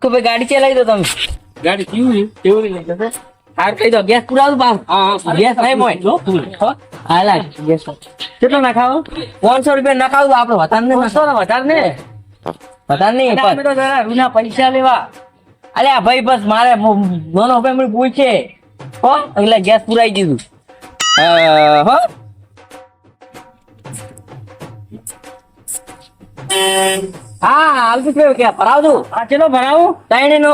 તો ભાઈ ગાડી ચલાવી દો તમે. ગાડી કેવું છે? કેવું લઈ જશે? હાર કહી દો ગેસ પુરાવું હા હા ગેસ નહીં મોય. જો હા? લાગ ગેસ કેટલો નાખાવો? પાંચસો રૂપિયા નખાવું આપડે આપણે વધારે બસો ને વધારે ને વધારે નહીં અમે તો જરા રૂના પૈસા લેવા. અરે આ ભાઈ બસ મારે મનો ફેમિલી પૂછે. હો એટલે ગેસ પુરાઈ દીધું. હો હો? હા હાલ તો કે ભરાવતું આ ચેલો ભરાવું? તાઈને નો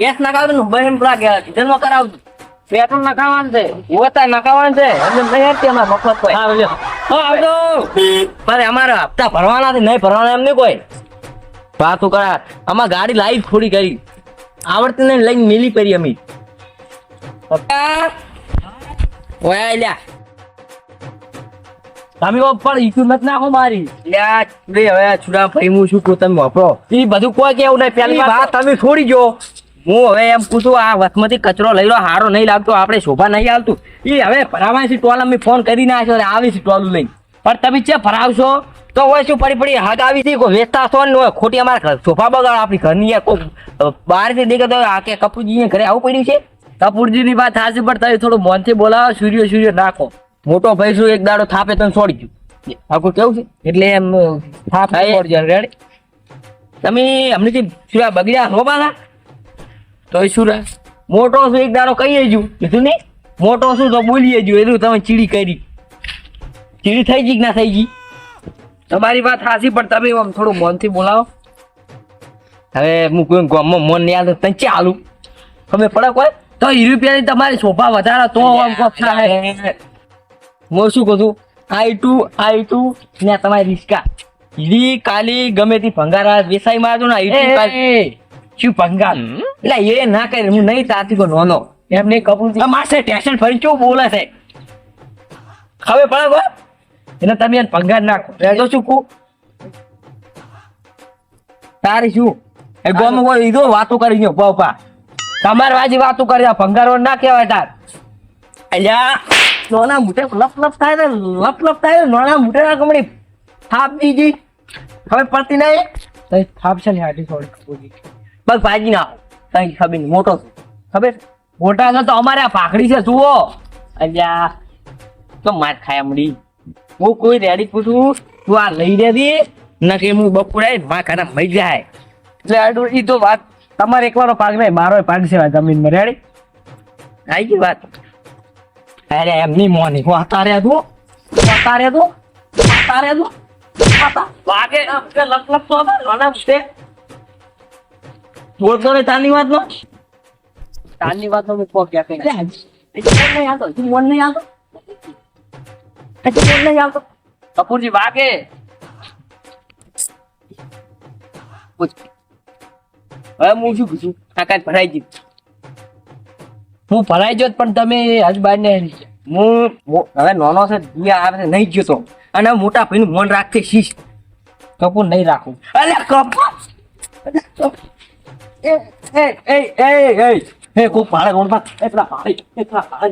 ગેસ નખાવતું ને પેલા ડીઝલમાં કરાવતું પેટ્રોલ નખાવાનું છે. નખાવાનું છે. એટલે નહીં હતી અમારે મફત કોઈ. હા લ્યો હા આવજો. પણ અમારે હપ્તા ભરવાના છે નહીં ભરવાના એમ નહીં કોઈ. વાતું કરા? આમાં ગાડી લાવી થોડી કરી. આવડતી નહીં લઈને મિલી પડી અમે. ઓયા લ્યા. તમે પણ મત નાખો મારી. લ્યા રે હવે છુડા ભાઈ હું શું તમે વાપરો. એ બધું કોઈ કેવું નહીં પેલી વાત તમે છોડી જો હું હવે એમ પૂછું આ વસમતી કચરો લઈ લો હારો નહીં લાગતો આપણે શોભા નહીં આવતું એ હવે ભરાવાની ટોલ અમે ફોન કરી નાખ્યો અને આવી છે ટોલું લઈને. પણ તમે છે ભરાવશો તો હોય શું પડી પડી હગ આવી હતી કોઈ વેચતા છો ને ખોટી અમારે ઘર- સોફા બગાડ આપણી ઘરની કોઈ બહારથી દેખે તો આ કે કપૂરજીને ઘરે આવું પડ્યું છે? કપૂરજી ની વાત થશે પણ તમે થોડું મોનથી બોલાવો સૂર્ય સૂર્ય નાખો. મોટો ભાઈ શું એક દાડો થાપે તને છોડી ગયું? આખું કેવું છે? એટલે એમ થાપ એ- રેડી તમે અમને જે સુરા બગડ્યા હો બાલા તો એ સુરા મોટો શું એક દાડો કહીએ જ કીધું નહીં મોટો શું તો બોલીએ જ એટલું તમે ચીડી કરી. ચીડી થઈ ગઈ કે ના થઈ ગઈ? તમારી વાત હાસી પણ તમે આમ થોડું મોનથી બોલાવો. હવે હું કોઈ ગામમાં મન નહીં આવતો તને ચાલુ તમે પડક હોય? તો રૂપિયાની તમારી શોભા વધારે તો આમ કોક થાય હું શું કહું છું? આઈ ટુ આઈ ટુ ને તમારી રિસ્કા રી કાલી ગમે તે ભંગારા વેસાઈ મારજો ને આઈ ટુ શું ભંગાર? એટલે એ ના કરે હું નહીં તાતી કો નોનો. એમને આ માસે ટેન્શન ફરી કેવું બોલે છે? હવે પડે એટલે તમે એને ભંગાર નાખો. તો શું કહું? તારી શું? એ ગોમ કોઈ લીધો વાતો કરી ગયો પપ્પા તમારે વાજી વાતો કરી ભંગારો ના કહેવાય તાર. અલ્યા. નોના મુઠે લપ લપ થાય ને, લપ લપ થાય ને, નોના મુઠે ના કમણી થાપ દીધી ખબર પડતી નહીં તઈ થાપ છે ને હાટી થોડી. બસ ભાજી ના કઈ ખબર મોટો છું. ખબર? મોટા છે તો અમારે આ ભાખડી છે, જુઓ. અલ્યા તો માર ખાય મળી? હું કોઈ રેડી પૂછું? તું આ લઈ દેતી નકે હું બપોરે માં ખાના મરી જાય. એટલે ઈ તો વાત, તમારે એકવારો પાક નહીં મારો પાક છે જમીનમાં. રેડી આવી ગઈ વાત. અરે એમની મોની હું તું તું તું વાગે કે તો મુઠે બોલતો તાની વાત નો કોક ક્યાં કઈ. મન નહીં આવતો હજી મન નહીં આવતો. મન નહીં આવતો. કપૂરજી વાગે. હવે હું શું પૂછું? કાકા ભરાઈ ગઈ. હું ભરાઈ જોત, પણ તમે હજ બાર ને હું હવે નાનો છે દુનિયા આવે નહીં ગયો અને મોટા મોટા ભાઈનું મન રાખતી શીશ. કપૂર નહીં રાખું. અલે કપૂર! એ એ એ એ એ એ કો પાડે ગોણ પા એ પાડે એ પાડે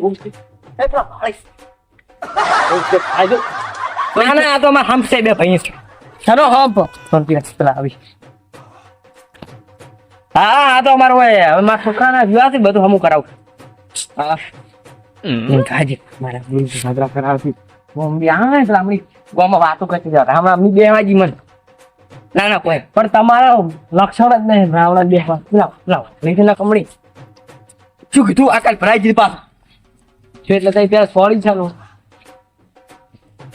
ના ના, આ તો મારા બે ભાઈ. છે ચલો ફોન પેલા આવી. હા આ તો અમારો હવે મારા છોકરાના વિવાહથી બધું હમું કરાવું. કાજી મારા ગુરુ સાદરા કરાવતી. મમ્મી આ પેલા અમની ગામમાં વાતો કરતી જતા હમણાં અમની બે મન. ના ના કોઈ. પણ તમારો લક્ષણ જ નહીં રાવણા દેહમાં લાવ લાવ. નહીં ના કમળી. શું કીધું? આ ભરાઈ દીધી પાછું. જો એટલે તઈ પેલા સોરી ચાલો.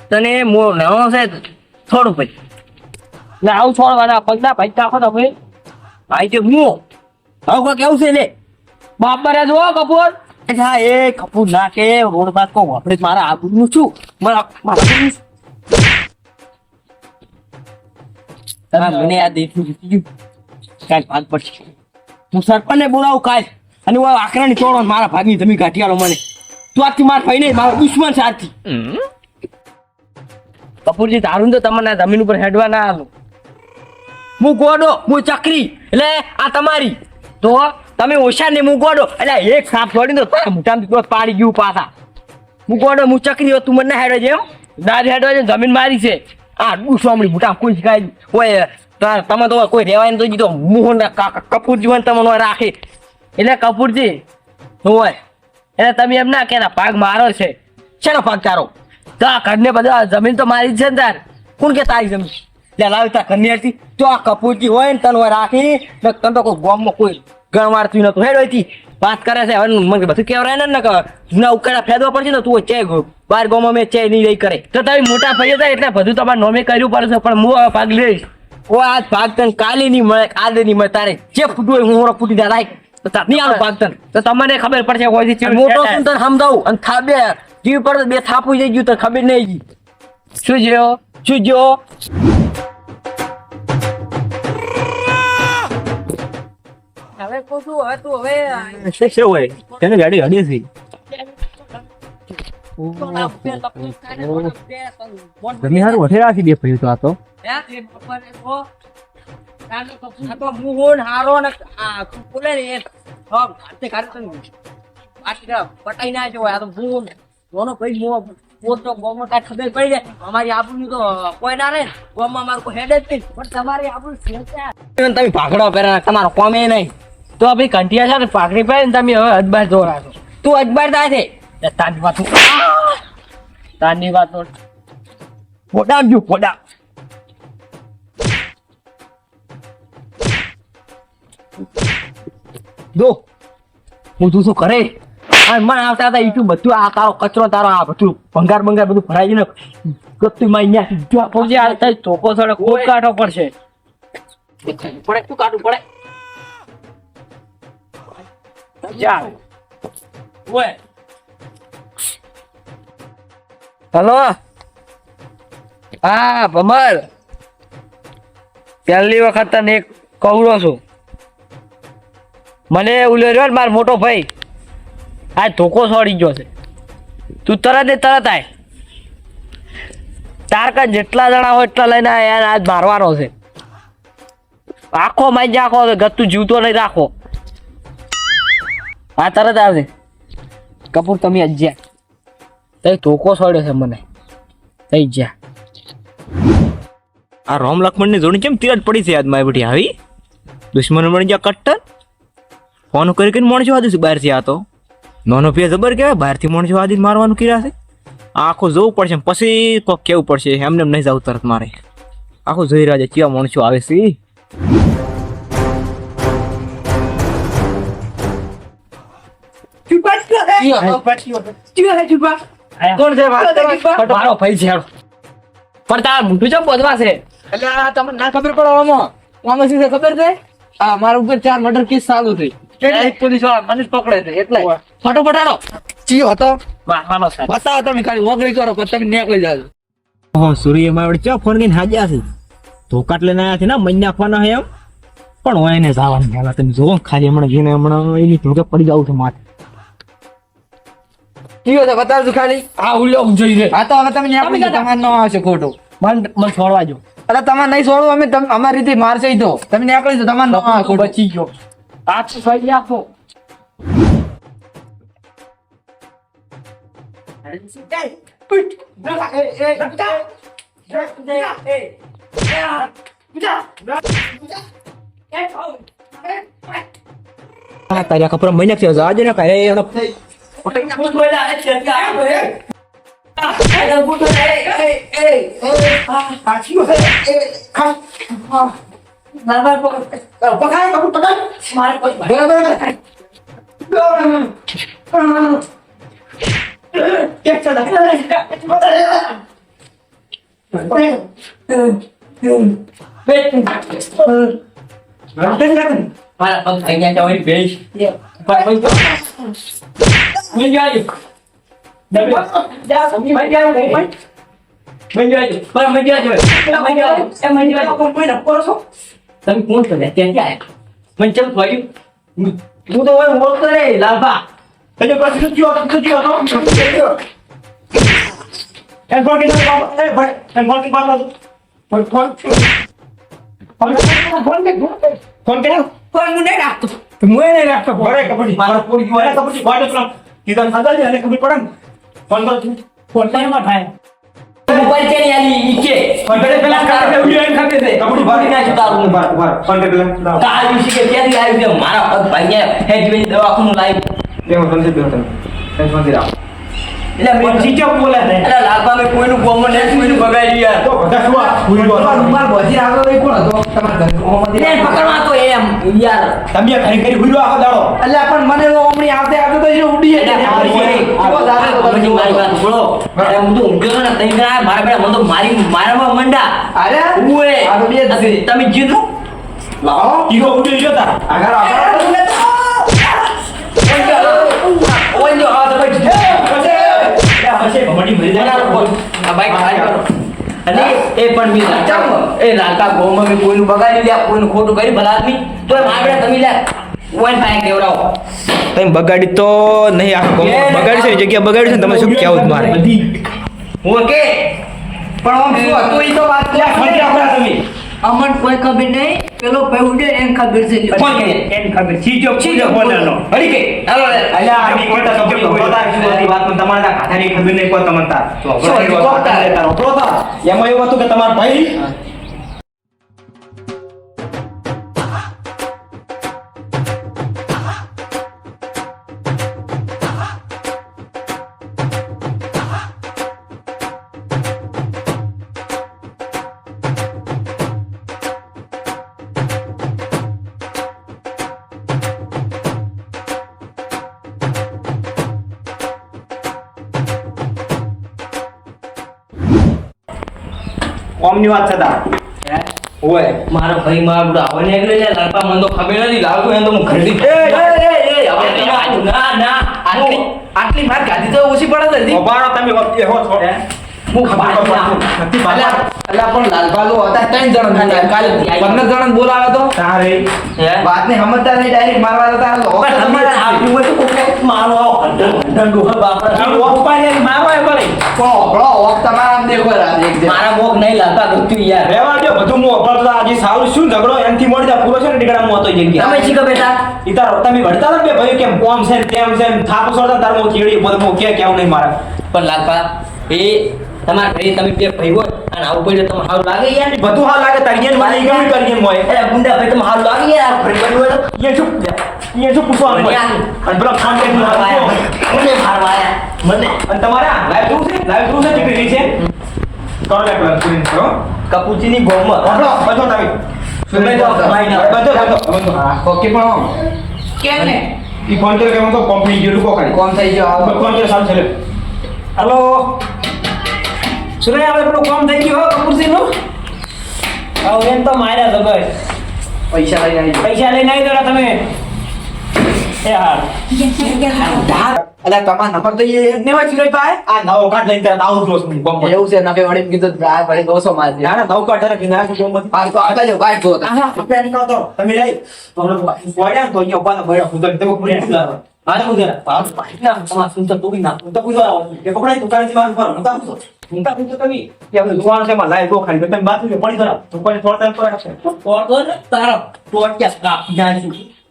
તને મો નાનો છે થોડું પછી. એટલે આવું છોડવાના પગના ભાઈ નાખો તમે ભાઈ તે મો. હવે કોઈ કેવું છે લે? બાપરે જુઓ કપૂર. અચ્છા એ કપૂર ના કે રોડ પાસ કો આપણે મારા આબરૂનું છું મારા મારા આબરૂનું શું? હા, મને આ દેખ્યું જીતી ગયું. કાલ ભાગ પડશે હું સરપંચને બોલાવું કાલ અને હું આકરાની ચોળો મારા ભાગની જમીન કાઢી મને. તું આજથી મારા ભાઈ નહીં મારો દુશ્મન સાથી કપૂરજી તારું તો તમને જમીન ઉપર હેડવા ના આલું. હું ગોડો હું ચકરી. એટલે આ તમારી. તો? તમે ઓછા ને હું એટલે એક સાપ છોડી દો મોટા તો પાડી ગયું પાછા. હું ગોડો હું ચકરી તું મને હેડો છે એમ દાદ હેડો છે જમીન મારી છે. આ ડૂસો હમણી મોટા કોઈ શીખાય કોઈ તમે તો કોઈ રહેવાય તો જીતો મોહન કપૂરજી હોય તમને રાખી. એટલે કપૂરજી હોય એટલે તમે એમ ના કે ભાગ મારો છે. શેનો ભાગ તારો? તો ઘરને બધા જમીન તો મારી છે ને તાર. કોણ કે તારી જમીન? લે, લાવી તા કન્યાથી તો આ કપૂરજી હોય ને તને રાખી, ને તને તો કોઈ ગામમાં કોઈ ગણ મારતું નતું. હેડ હોયથી વાત કરે છે. હવે મને બધું કહેવાય ને કે જૂના ઉકેડા ફેદવા પડશે ને તું ચે બાર ગામમાં મેં ચે નહીં રહી કરે. તો તમે મોટા ભાઈ હતા એટલે બધું તમારે નોમે કર્યું પડશે પણ હું ભાગ લઈશ. ઓ આજ ભાગ તને કાલે નહીં મળે આજે નહીં મળે. તારે જે ફૂટવું હોય હું હોરો ફૂટી દે લાયક તો તાર નહીં આવું ભાગ તને. તો તમને ખબર પડશે અને મોટો શું તને સમજાવું. અને થાબે. જીવ પર બે થાપું જઈ ગયું તને ખબર નહીં. શું જોયો? શું જો હવે કોશું હવે તું હવે શું હોય તેને ગાડી હડી હતી તમે હારું વઠે રાખી દે ભાઈ તો આ તો. પટાઈ ના જોવાય આ તો હું દોનો ભાઈ મો પોત તો ગોમમાં કાંઈ ખબર પડી જાય અમારી આબરૂની તો કોઈ ના રહે ગોમમાં મારું કોઈ હેડ જ નહીં પણ તમારી આબરૂ તમે ભાગડો પહેરા તમારો કોમે નહીં તો આ ભાઈ કંટિયા છે ને પાકડી પહેરી ને તમે હવે અજબાર જો રાખો તું અજબાર થાય છે. તાની વાત તાની વાત પોડામ જો પોડા દો હું તું શું કરે? મન આવતા હતા ઈટું બધું આ તારો કચરો તારો આ બધું ભંગાર ભંગાર બધું ભરાઈ ગયું ને ગતું માં અહીંયા જો પૂજી આ તઈ ધોકો કોઈ કાઢવો પડશે. પડે શું કાઢવું પડે? ચાલ ઓય હલો હા ભમર પહેલી વખત તને એક કવરો છું. મને ઉલ્યો રહ્યો ને મારો મોટો ભાઈ. આ ધોકો છોડી ગયો છે. તું તરત ને તરત આય. તાર કાં જેટલા જણા હોય એટલા લઈને આ યાર આજ મારવાનો છે. આખો માઈ આખો ગતું જીવતો નહીં રાખો. હા, તરત આવશે કપૂર, તમે જ્યા. તઈ ધોકો છોડ્યો છે મને. તઈ જ્યા. આ રોમ લખમણની જોડી કેમ તિરજ પડી છે મારી બેટી આવી? દુશ્મન મળી ગયા કટ્ટર? ફોન કરી કરીને મોણસો આદિ બહારથી આ તો. નોનો પીએ જબર કહેવાય, બહારથી મોણસો આદિ મારવાનું કર્યા છે. આખું જોવું પડશે પછી કોક કેવું પડશે, એમને એમ નહીં જવું તરત મારે. આખું જોઈ રહ્યા છે, કેવા માણસો આવે છે કોણ છે કરો? મારો ભાઈ છે પણ તારા મોઢું ચમ બોધવા છે? એટલે તમને ના ખબર પડે આમાં. આમાં શું છે ખબર છે? આ મારા ઉપર ચાર મર્ડર કેસ ચાલુ થઈ. એક પોલીસવાળા મને પકડે છે એટલે. ફટોફટ આનો ચિયો હતો? મારવાનો છે. બતાવો તમે ખાલી વગડી કરો પછી તમે નીકળી જાજો. ઓહો સૂર્ય મારી બેટી ફોન કરીને હાજ્યા છે? ધોકાટ લઈને આવ્યા છે ને મન નાખવાના છે એમ? પણ હોય એને જવાનું પહેલા તમે જોવો ખાલી હમણાં જઈને હમણાં એની ધોકે પડી જવું છે માથે. ચિયો છે બતાવજો ખાલી આ ઉલ્યો જોઈ રે હા તો હવે તમે ન્યા જાઓ તમારે ન આવશે ખોટું. મન મન છોડવા જો અરે તમારે નહીં છોડવું અમે તમ- અમારી રીતે મારશે તો. તમે નીકળી જાઓ તમારે ન આવશે તું બચી ગયો. આ તો આપો તારી આ કપડા મહિના થયો આજે ને કાંઈ. Otak nak pun boleh nak cakap apa ya? Eh, dah butuh eh, eh, eh, eh, ah, ah, cium eh, eh, kan, ah, nama pakai, pakai, kamu pakai, semalam pakai, boleh boleh, boleh, ya sudah, boleh, bet, bet, bet, mana pun kayaknya cowok ini bet, હવે ભેંસ. પણ ભાઈ જો. મેં જોયું. ડબે. મેં જોયું, ભાઈ. મેં જોયું. પણ મેં જોયું. પેલા મેં જોયું. એ મેં જોયું. કોણ કોઈ નક્કો છો? તમે કોણ છો લે? ત્યાં ક્યાં આયા? મને ચમ થયું? હું હું તો હવે ઓળખતો નહીં, લાભા. એટલે પછી શું થયું? શું થયું? શું થયું? એ ફોન કીધો બાબા. એ ભાઈ, એ ફોન કીધો બાબા. ફોન- ફોન- ફોન- ફોન કે- ફોન કર્યો? ફોન હું નહીં રાખતો. તો હું એ નહીં રાખતો. ઘરે કબડ્ડી. મારો પોડી ગયો. એને કબડ્ડી. વાડે પેલા કીધા ને ખાધા છે, એને ખબર પડે ને. ફોન કરો. ફોન એમાં થાય. મોબાઈલ કે નહીં આલી ઈ કે પેલા પેલા કાઢે વિડિયો એમ ખબર છે કપડી ફોડી નાખ્યું તારું બર બર કોન્ટેક્ટ પેલા કાલ વિશે કે ક્યાંથી આવી ગયો મારા પગ ભાઈ હેડવેની દવાખાનું લાવી દેવો સમજી દો તમે સમજી રાખ એટલે મેં ચીચો બોલે છે. એટલે લાલબા મેં કોઈનું ગોમો ને કોઈનું બગાડ્યું યાર તો બધા શું આ ભૂલ રૂમાલ બોધી આગળ લઈ કોણ હતો? તમારા ઘર ઓમાંથી પકડવા તો એમ યાર. તમે ખરી ખરી ભૂલ્યો આખો દાડો? અલ્યા પણ મને તો હમણી આવતે આવતે તો એ ઉડી એટલે આવો આવો દાદા તો મારી વાત બોલો. અરે હું તો ઊંઘ્યો ને તઈ ના મારા બેટા મને તો મારી મારવા મંડા. અરે ઉએ આ તો બે જ છે. તમે જીતો લાવો ઈગો ઉડી તા. આગળ આગળ પછી ભમડી મરી જાય. આ બાઈક ખાલી કરો. અને એ પણ મી એ લાલકા ગોમાં મે કોઈનું બગાડી લ્યા કોઈનું ખોટું કરી ભલા આદમી. તો મારા બેટા તમે લ્યા. ઓય પાય કેવરાવો તમે બગાડી તો નહીં આખો બગાડી છે જગ્યા બગાડી છે તમે શું કહેવું મારે? હું ઓકે પણ આમ શું હતું એ તો વાત ક્યાં તમે. અમન કોઈ ખબર નહીં પેલો ભાઈ ઉડે એમ ખબર છે. કોણ કે? એન ખબર ચીજો ચીજો બોલાનો હરી કે? હાલો અલ્યા આની કોટા સબ્જેક્ટ બોલતા શું હતી વાત પણ તમારા ના ખાતાની ખબર નહીં કોઈ તમને તાર? શું તો એમાં એવું હતું કે તમાર ભાઈ ઓમની વાત થતા ઓય મારો ભાઈ મારો બુડા હવે નીકળે લે લાલપા મને તો ખબર નથી લાલતું એને તો હું ખરીદી એ, એ, એ, એ, હવે ના ના આટલી આટલી માર ગાડી તો ઓછી પડે છે હજી. ઓબાળો તમે વખતે હો છો. હું? ખબર નથી અલ્યા બાબા. અલ્યા પણ લાલભાલુ હતા ત્રણ જણ. કાલે પંદર જણ બોલાવે તો. તારે. વાત ને સમજતા નહીં ડાયરેક્ટ મારવા હતા. તમારે આપ્યું હોય તો કોકે મારો આ પાડે એ ઓફ તમારા દેખો રાત એક મારા મોક નહીં લાગતા ગમતું યાર. રહેવા દો બધું હું અપાડતો આજે સારું શું ઝઘડો? એનથી મોડી જા પૂરો છે ને ટીકડા હું હતો જગ્યા. તમે શીખો બેટા. ઈ તારો તમે ભણતા હતા બે ભાઈ કેમ કોમ છે ને તેમ છે ને થાપ સોડતા તાર મો ચીડી બધું મો કે કેવું નહીં મારા. પણ લાલપા એ તમારા ઘરે તમે બે ભાઈ હોય અને આવું પડ્યું તમને સારું લાગે યાર? બધું સારું લાગે તારી મારી ગમી કરી મોય અરે ગુંડા ભાઈ તમને સારું લાગે યાર? ભાઈ બન્યું એ શું? એ શું પૂછવા મને અને પેલા ખાન કે. મને મારવા આયા. મને અને તમારે લાઈવ જોવું છે? લાઈવ જોવું છે ચીકડી છે? કરો લે પેલા સ્ક્રીન કરો કપૂચીની ગોમમાં બધો બધો તમે તમે તો ભાઈ ના બધો બધો કોકી પણ આમ. કેમ ને ઈ ફોન કરે કે હું તો કંપની જેવું કો ખાલી. કોમ થઈ ગયો. ફોન કરે સારું છે હેલો. સુરે આપણે પેલું કામ થઈ ગયું હો કપૂરસિંહનું હવે એમ તો માર્યા જબર પૈસા લઈને આવી. પૈસા લઈને આવી દો તમે. એ હા અલ્યા તમારો નંબર તો એ જ હોય સુરેશ ભાઈ? આ નવો કાર્ડ લઈને ત્યાં આવું જોશ હું બોમ્બ એવું છે નફે વળી કીધું આ વળી દોસો માર. ના ના નવો કાર્ડ રાખી ના બોમ્બ આ તો આગળ જો બાઈક જોતા. પેન નો તો તમે લઈ. તમને વાડ્યા તો અહીંયા ઊભા ભર્યા હું તો તમે પૂરી પૂરા પાસ ના તમાર સુનતા તોડી ના હું તો પૂરા કે કપડા દુકાનથી માર પર. હું તો પૂછો હું તો પૂછો તમે કે આપણે દુકાન છે માં લાઈ ખાલી. તમે બાત કે પડી જરા. તો કોઈ થોડા ટાઈમ પર તારા કાપી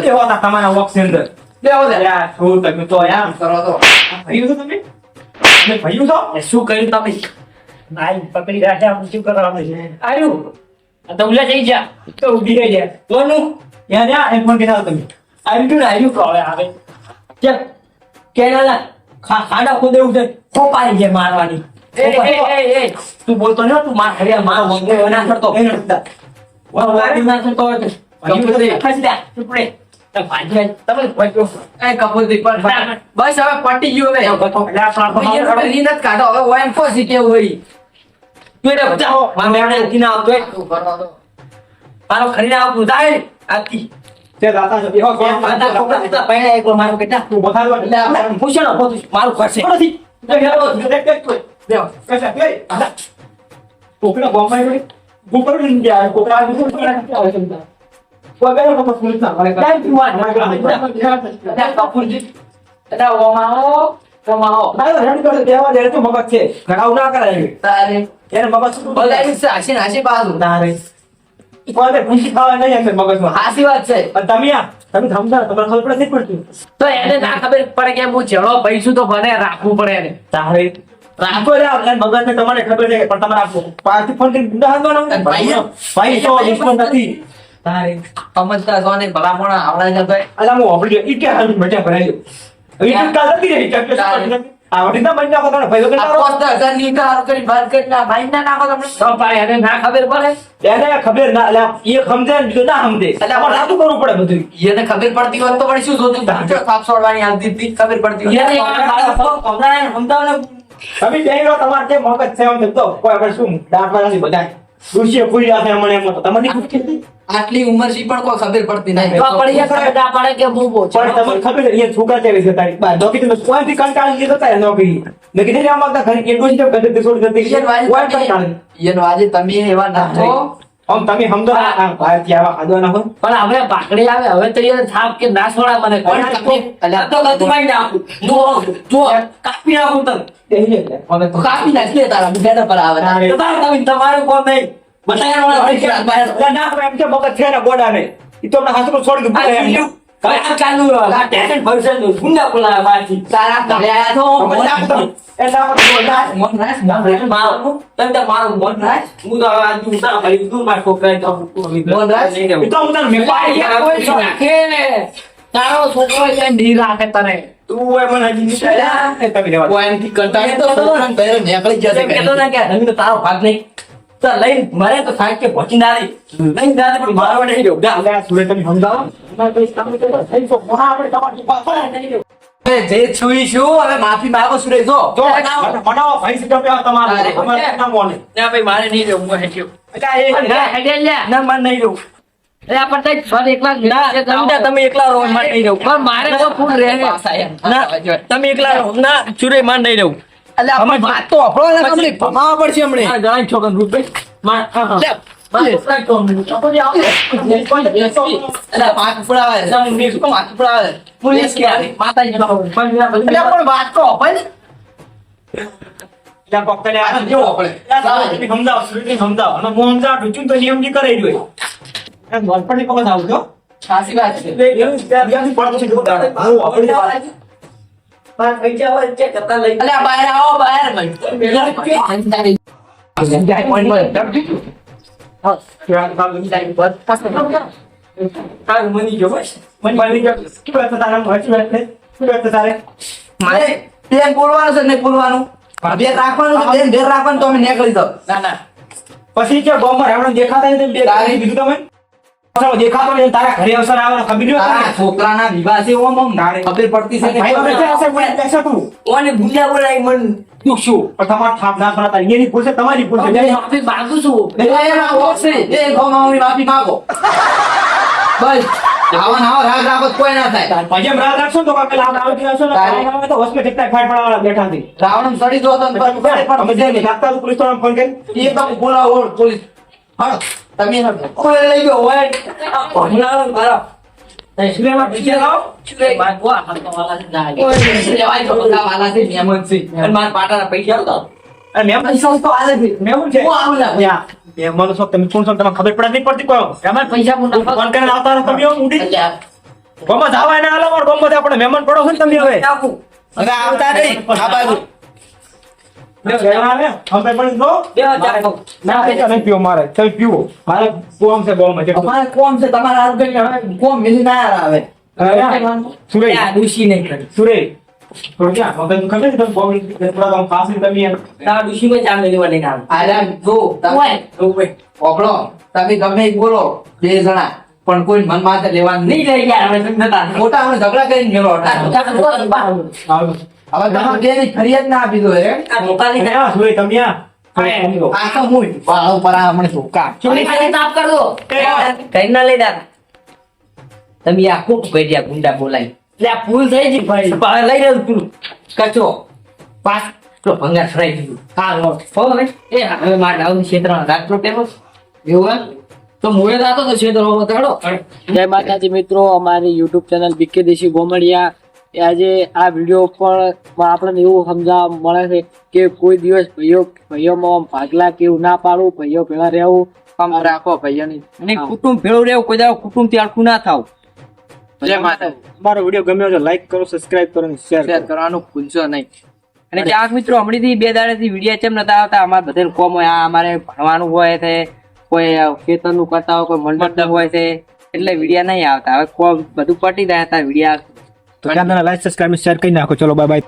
એ હોતા તમારા વોક સેન્ટર બેહો દે યાર શું તમે તો એમ કરો તો તમે તમે ભાઈઓ છો? એ શું કર્યું તમે? નાઈ પકડી રાખ્યા શું કરવાનું છે? આવ્યું આ તો ઉલા જઈ જા તો ઊભી રહી જાય કોનું યા યા એક ફોન કેના તમે. આવ્યું ને આવ્યું તો આવે. ચલ કેનાલા ખાડા ખોદે એવું છે ખોપાઈ છે મારવાની. એ એ એ એ. તું બોલતો ન તું માર હરિયા મારો વંગો ના કરતો. વાહ વાહ ના કરતો હોય તો. કપૂરજી. ખસી જા ચૂપ બસ હવે પટી ગયું હવે કાઢો હવે કેવું હોય મારે નથી ના આવતો મારો ખરીને આવતું જાય આથી મારું કેટલા તું બતાડો એટલે ને ના ના પાછું ખાવા નહીં અંદર મગજમાં હાસી વાત છે તમે આ તમે ખબર પડે નહીં પડતી તો એને ના ખબર પડે કે હું જેડો પૈસું તો મને રાખવું પડે એને તારે રાખો રે આપણે મગજ ને તમારે ખબર છે પણ તમારે પાછી ફોન ગુંડા ભાઈ ભાઈ તો દુશ્મન નથી તારે સમજતા છો ને ભલામણ છે જતો અલા હું આપડી ઈ કે હાલ મજા ભરાઈ ઈ તો કાલ નથી રહી કે આવડી ના બંને કોતા ભાઈ વગર આ ના હજારની કાર કરી વાત કરી ના ભાઈ ના નાખો તમને. તો ભાઈ એને ના ખબર પડે. એને ખબર ના અલા એ સમજે ને બીજો ના સમજે. એટલે આપણે રાતું કરવું પડે બધું. એને ખબર પડતી હોત તો પણ શું જોતું? થાપ છોડવાની આવતી હતી ખબર પડતી હોત. એને આ બાળકો સમજાવે ને. તમે બેહી રહો તમારે જે મગજ છે એમ તો કોઈ આપણે શું? દાંતમાં નથી બધા પૂરી રાખે અમને એમ તો. તમારી પૂછતી? આટલી ઉંમરથી પણ કોઈ ખબર પડતી નહીં તો પડી એક ના પડે કે હું બોલ પણ તમને ખબર છે એ છોકરા કેવી છે તારી બાર નોકરી તમે કોઈથી કંટાળી લીધો તા નોકરી. નોકરી નહીં આવતા ઘરે એટલું જ ઘરે તે છોડી જતી ઈયન વાજે કોઈ કંટાળી. ઈયન વાજે તમે એવા નાખો આમ તમે સમજો ને, આ ભારતીય આવા ખાધવાના હોય. પણ હવે પાકડી આવે હવે તો એ થાપ કે ના છોડા મને. પણ તમે- અલ્યા તો મારી નાખું. જો જો કાપી નાખું તને તો કાપી નાખી તારા બેડા પર આવે તો તમારું કોણ નહીં. તારા છોકરો નહીં રાખે તને. તું એ મને હજી કંટાળે તો નીકળી જશે તારો ભાગ નહીં. તો લઈને મરે તો સાહેબ કે પહોંચી ના રહી લઈને ના રહી, પણ મારવા નહીં આ તમે સમજાવો. જે છુઈ છું હવે માફી માંગો સુરેશ જો. જો, મને ભાઈ છે તમે આ અમારે ના મોને. ના ભાઈ મારે નહીં જવું હું એ- ના. હેડે લ્યા ના, મારે નહીં જવું એ પણ તઈ એકલા ના તમે તમે એકલા રહો મારે નહીં પણ મારે તો ફૂલ રહે ના તમે એકલા રહો. ના ચુરે માર નહીં રહું અલ્યા, વાત તો આપણો ને કમલી ભમાવા પડશે હમણે. આ જણાય છોકરા રૂપે? માર હા, વાત છું. સાચી વાત છે. નહીં બોલવાનું બેન રાખવાનું બેન બેન રાખવાનું તો અમે નીકળી જાવ ના ના. પછી કે ગામમાં રાવણ દેખાતા બીજું બે તમે દેખાતો નથી, તારા ઘરે અસર આવે ખબર તારા છોકરાના વિવાહ છે ઓમ ઓમ તારે. ખબર પડતી છે ભાઈ વગર છે, અસર પડે, બેસો તું. ઓને ગુંડા બોલાવી મન દુખશું પણ તમારે થાપ ના કરાતા. એની ભૂલ છે, તમારી ભૂલ છે. હું માફી માંગુ છું એ એના વોક એ ગોમાઓની માફી માંગો બસ આવા રાગ રાખો કોઈ ના થાય રાગ રાખશો તો કાંઈક લાભ આવે કે આવશો ને, તો હોસ્પિટલ ઠીકઠાક ફાટ પડવાવાળા બેઠા છે. રાવણ સડી જો તો પર પર પર અમે લાગતા તો ફોન કરી. એ તમે બોલાવો પોલીસ હાલો તમે ઓય લઈ ગયો ઓય. ભણનારો મારો. સુરેમાં પૈસા લાવો સુરે માંગવા છે ના ઓય. લેવાય તો બધા છે મહેમાન છે. અને મારા પાટાના પૈસા આવતા અને મેમ? પૈસા તો આલે છે. મેમ છે? હું આવું ના ત્યાં. એ મને શું તમે કોણ છો? તમને ખબર પડે નહીં પડતી કોઈ. અમારે પૈસા પણ ફોન કરીને આવતા રહો તમે ઉડી અલ્યા. જાવા એને હાલો મારો ગમત આપણે મહેમાન પડો છો ને તમે હવે. હવે આવતા નહીં. આ બાજુ. તમે ગમે બોલો બે જણા. પણ કોઈ મન માથે લેવાનું નહીં લઈ ગયા હવે મોટા અમે ઝઘડા કરીને. હવે તમે બેની ફરિયાદ ના આપી દો હે? આ મોકાલી અને આ તમે આ આ તો હું વાળો ઉપર આ મને શું કા ચોરી ખાલી તાપ કર દો. કઈ ના લઈ દાદા. તમે આ ખૂબ કર્યા ગુંડા બોલાય. એટલે આ ભૂલ થઈ ગઈ ભાઈ. પાછળ લઈ રહ્યો તું કચો પાસ. તો ભંગાર ફરાઈ દીધું. હા લો. ફો હવે. એ હવે માર ડાઉન ક્ષેત્રમાં રાત પેલો એવું? તો મુએ દાતો તો કાઢો જય માતાજી મિત્રો અમારી યુટ્યુબ ચેનલ બીકે દેશી ગોમડિયા આજે આ વીડિયો પણ આપણને એવું સમજાવવા મળે છે કે કોઈ દિવસ ભાઈઓ ભાઈઓમાં ભાગલા કેવું ના પાડવું ભાઈઓ ભેળા રહેવું. કામ રાખો ભાઈઓની. અને કુટુંબ ભેળું રહેવું કોઈ દાડો કુટુંબથી આખું ના થાવ. જય માતા મારો વીડિયો ગમ્યો તો લાઈક કરો સબસ્ક્રાઇબ કરો અને શેર શેર કરવાનું ભૂલશો નહીં. અને ચાક મિત્રો હમણાંથી બે દાડાથી વીડિયો કેમ નતા આવતા? અમારે બધાને કોમ હોય આ અમારે ભણવાનું હોય છે કોઈ ખેતરનું કરતા હોય કોઈ મંડળ હોય છે એટલે વિડીયા નહીં આવતા. હવે કોમ બધું પટી જાય હતા વીડિયો તો ચેનલને લાઈક સબસ્ક્રાઇબ શેર કરી નાખો. ચલો બાય બાય